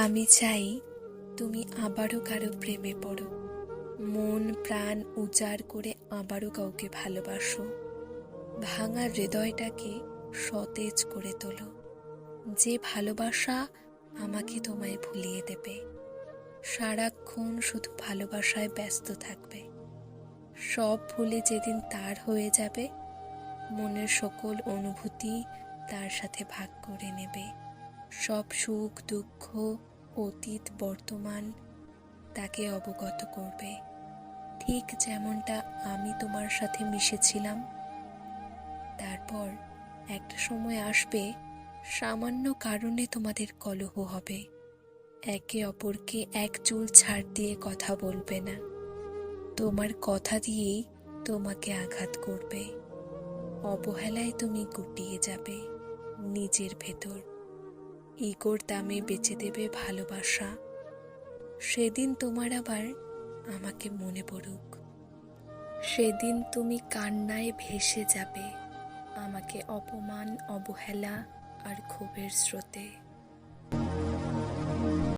আমি চাই তুমি আবারও কারও প্রেমে পড়ো। মন, প্রাণ উজাড় করে আবারও কাউকে ভালোবাসো। ভাঙা হৃদয়টাকে সতেজ করে তোলো। যে ভালোবাসা আমাকে তোমায় ভুলিয়ে দেবে। সারাক্ষণ শুধু ভালোবাসায় ব্যস্ত থাকবে। সব ভুলে যেদিন তার হয়ে যাবে, মনের সকল অনুভূতি তার সাথে ভাগ করে নেবে। সব সুখ, দুঃখ অতীত বর্তমান তাকে অবগত করবে। ঠিক যেমনটা আমি তোমার সাথে মিশেছিলাম। তারপর একটা সময় আসবে, সামান্য কারণে তোমাদের কলহ হবে। একে অপরকে এক চুল ছাড় দিয়ে কথা বলবে না। তোমার কথা দিয়েই তোমাকে আঘাত করবে। অবহেলায় তুমি গুটিয়ে যাবে নিজের ভেতর। ইগোর দামে বেঁচে দেবে ভালোবাসা। সেদিন তোমার আবার আমাকে মনে পড়ুক। সেদিন তুমি কান্নায় ভেসে যাবে আমাকে অপমান, অবহেলা আর ক্ষোভের স্রোতে।